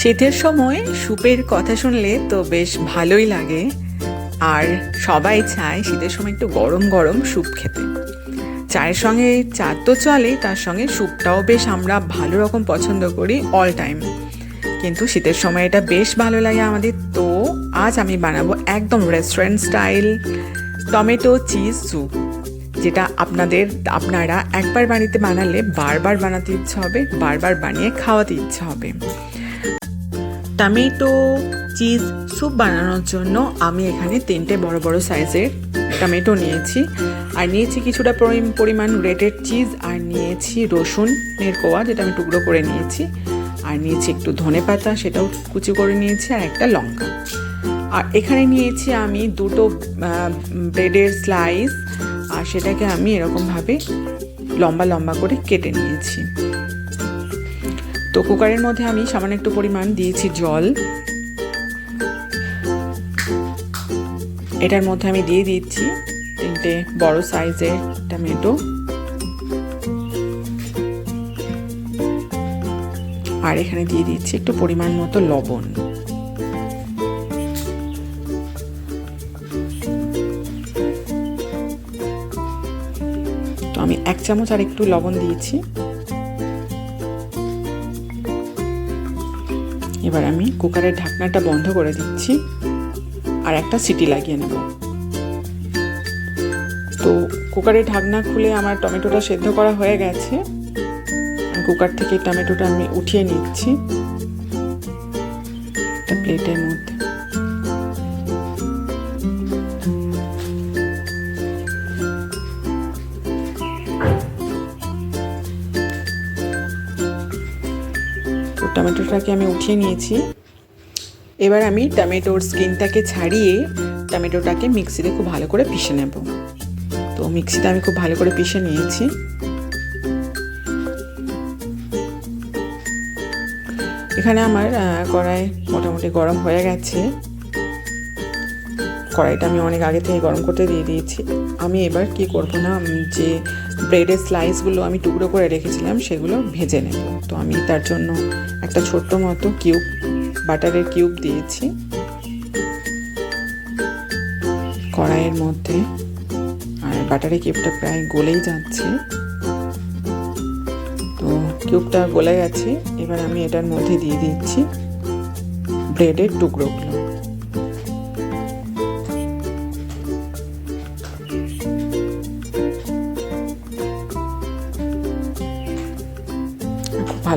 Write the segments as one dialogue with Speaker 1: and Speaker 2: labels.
Speaker 1: শীতের সময় স্যুপের কথা শুনলে তো বেশ ভালোই লাগে। আর সবাই চায় শীতের সময় একটু গরম গরম স্যুপ খেতে। চায়ের সঙ্গে চা তো চলে তার সঙ্গে স্যুপটাও বেশ আমরা ভালো রকম পছন্দ করি অল টাইম কিন্তু শীতের সময় এটা বেশ ভালো লাগে আমাদের। তো আজ আমি বানাবো একদম restaurant style tomato cheese soup, যেটা আপনাদের, আপনারা একবার বাড়িতে বানালে বারবার বানাতে ইচ্ছে হবে, বারবার বানিয়ে খাওয়াতে ইচ্ছে হবে। টমেটো চিজ স্যুপ বানানোর জন্য আমি এখানে তিনটে বড় বড় সাইজের টমেটো নিয়েছি। আর নিয়েছি কিছুটা পরি- পরিমাণ গ্রেটেড চিজ, আর নিয়েছি রসুনের কোয়া যেটা আমি টুকরো করে নিয়েছি। আর নিয়েছি একটু ধনে পাতা, সেটাও কুচি করে নিয়েছি, আর একটা লঙ্কা। আর এখানে নিয়েছি আমি দুটো ব্রেডের স্লাইস, আর সেটাকে আমি এরকমভাবে লম্বা লম্বা করে কেটে নিয়েছি। তো কুকারের মধ্যে আমি সামান্য একটু পরিমাণ দিয়েছি জল। এটার মধ্যে আমি দিয়ে দিচ্ছি তিনটে বড় সাইজের টমেটো। আর এখানে দিয়ে দিচ্ছি একটু পরিমাণ মতো লবণ। তো আমি এক চামচ আর একটু লবণ দিয়েছি। এবার আমি কুকারের ঢাকনাটা বন্ধ করে দিচ্ছি আর একটা সিটি লাগিয়ে নেব। তো কুকারের ঢাকনা খুলে আমার টমেটোটা সেদ্ধ করা হয়ে গেছে। কুকার থেকে টমেটোটা আমি উঠিয়ে নিচ্ছি। একটা প্লেটের মধ্যে। টমেটোটাকে আমি উঠিয়ে নিয়েছি। এবার আমি টমেটোর স্কিনটাকে ছাড়িয়ে টমেটোটাকে মিক্সিতে খুব ভালো করে পিষে নেব। তো মিক্সিতে আমি খুব ভালো করে পিষে নিয়েছি। এখানে আমার কড়াই মোটামুটি গরম হয়ে গেছে। কড়াইটা আমি অনেক আগে থেকে গরম করতে দিয়ে দিয়েছি। আমি এবার কি করব না যে ব্রেডের স্লাইসগুলো আমি টুকরো করে রেখেছিলাম, সেগুলো ভেজে নেব। তো আমি তার জন্য একটা ছোট্ট মতো কিউব বাটারের কিউব দিয়েছি। কড়াইয়ের মধ্যে, আর বাটারের কিউবটা প্রায় গলেই যাচ্ছে। তো কিউবটা গলে গেছে, এবার আমি এটার মধ্যে দিয়ে দিচ্ছি ব্রেডের টুকরোগুলো।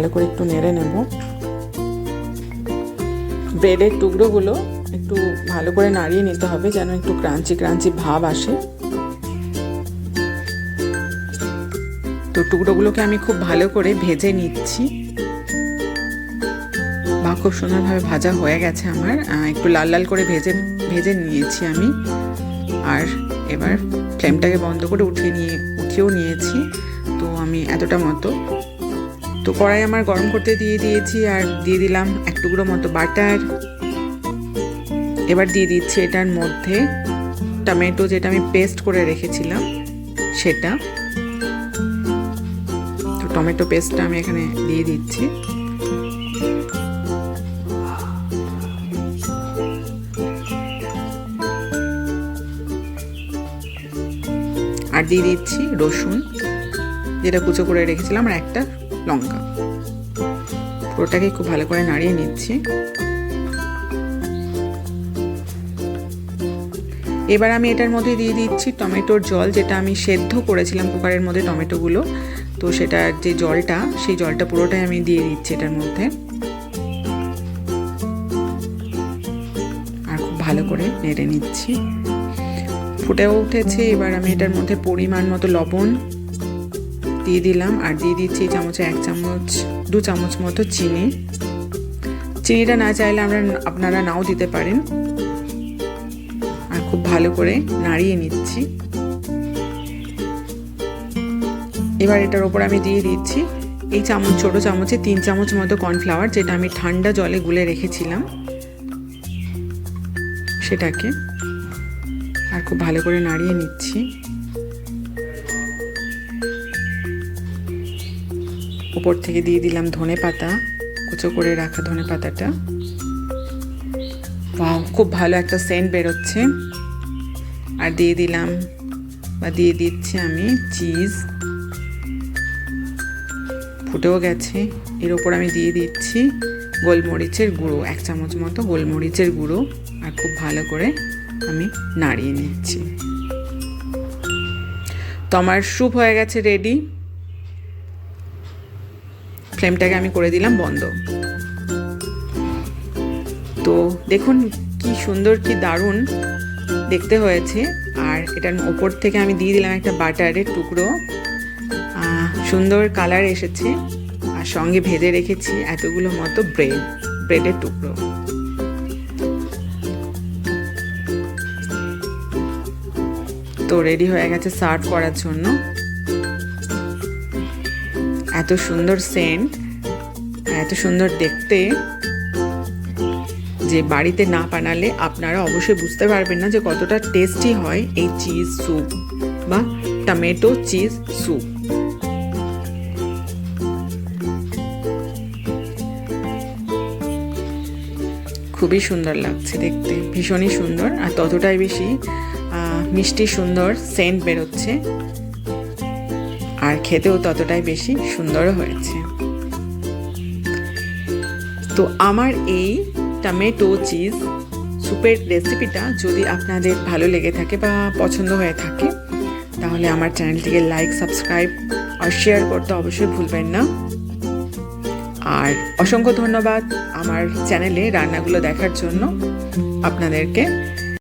Speaker 1: ভালো করে একটু নেড়ে নেব। ব্রেডের টুকরোগুলো একটু ভালো করে নাড়িয়ে নিতে হবে যেন একটু ক্রাঞ্চি ক্রাঞ্চি ভাব আসে। তো টুকরোগুলোকে আমি খুব ভালো করে ভেজে নিচ্ছি। বা খুব সুন্দরভাবে ভাজা হয়ে গেছে আমার। একটু লাল লাল করে ভেজে ভেজে নিয়েছি আমি। আর এবার ফ্লেমটাকে বন্ধ করে উঠিয়ে নিয়ে, উঠিয়েও নিয়েছি। তো আমি এতটা মতো তো কড়াই আমার গরম করতে দিয়ে দিয়েছি আর দিয়ে দিলাম এক টুকরো মতো বাটার। এবার দিয়ে দিচ্ছি এটার মধ্যে টমেটো যেটা আমি পেস্ট করে রেখেছিলাম, সেটা। তো টমেটো পেস্টটা আমি এখানে দিয়ে দিচ্ছি। আর দিয়ে দিচ্ছি রসুন, যেটা কুচো করে রেখেছিলাম, আর একটা লঙ্কা। পুরোটাকে খুব ভালো করে নাড়িয়ে নিচ্ছি। এবার আমি এটার মধ্যে দিয়ে দিচ্ছি টমেটোর জল, যেটা আমি সেদ্ধ করেছিলাম কুকারের মধ্যে টমেটোগুলো। তো সেটার যে জলটা, সেই জলটা পুরোটাই আমি দিয়ে দিচ্ছি এটার মধ্যে। আর খুব ভালো করে নেড়ে নিচ্ছি। ফুটেও উঠেছে, এবার আমি এটার মধ্যে পরিমাণ মতো লবণ দিয়ে দিলাম আর দিয়ে দিচ্ছি চামচে এক চামচ, দু চামচ মতো চিনি। চিনিটা না চাইলে আমরা আপনারা নাও দিতে পারেন। আর খুব ভালো করে নাড়িয়ে নিচ্ছি। এবার এটার ওপর আমি দিয়ে দিচ্ছি এই চামচ, ছোটো চামচে তিন চামচ মতো কর্নফ্লাওয়ার, যেটা আমি ঠান্ডা জলে গুলে রেখেছিলাম। সেটাকে আর খুব ভালো করে নাড়িয়ে নিচ্ছি। উপর থেকে দিয়ে দিলাম ধনে পাতা, কুচো করে রাখা ধনে পাতাটা। খুব ভালো একটা সেন্ট বেরোচ্ছে। আর দিয়ে দিলাম, বা দিয়ে দিচ্ছি আমি চিজ ফুটেও গেছে। এর ওপর আমি দিয়ে দিচ্ছি গোলমরিচের গুঁড়ো, এক চামচ মতো গোলমরিচের গুঁড়ো। আর খুব ভালো করে আমি নাড়িয়ে নিচ্ছি। তো আমার স্যুপ হয়ে গেছে রেডি ফ্লেমটাকে আমি করে দিলাম বন্ধ। তো দেখুন কি সুন্দর, কি দারুণ দেখতে হয়েছে। আর এটার ওপর থেকে আমি দিয়ে দিলাম একটা বাটারের টুকরো। সুন্দর কালার এসেছে। আর সঙ্গে ভেজে রেখেছি এতগুলো মতো ব্রেড, ব্রেডের টুকরো। তো রেডি হয়ে গেছে সার্ভ করার জন্য। সুন্দর সেন্ট এত সুন্দর দেখতে যে বাড়িতে না বানালে আপনারা অবশ্যই বুঝতে পারবেন না যে কতটা টেস্টি হয় এই চিজ স্যুপ বা টমেটো চিজ স্যুপ খুবই সুন্দর লাগছে দেখতে, ভীষণই সুন্দর আর ততটাই বেশি মিষ্টি সুন্দর সেন্ট বেরোচ্ছে। আর খেতেও ততটাই বেশি সুন্দরও হয়েছে। তো আমার এই টমেটো চিজ স্যুপের রেসিপিটা যদি আপনাদের ভালো লেগে থাকে বা পছন্দ হয়ে থাকে, তাহলে আমার চ্যানেলটিকে লাইক, সাবস্ক্রাইব আর শেয়ার করতে অবশ্যই ভুলবেন না। আর অসংখ্য ধন্যবাদ আমার চ্যানেলে রান্নাগুলো দেখার জন্য। আপনাদেরকে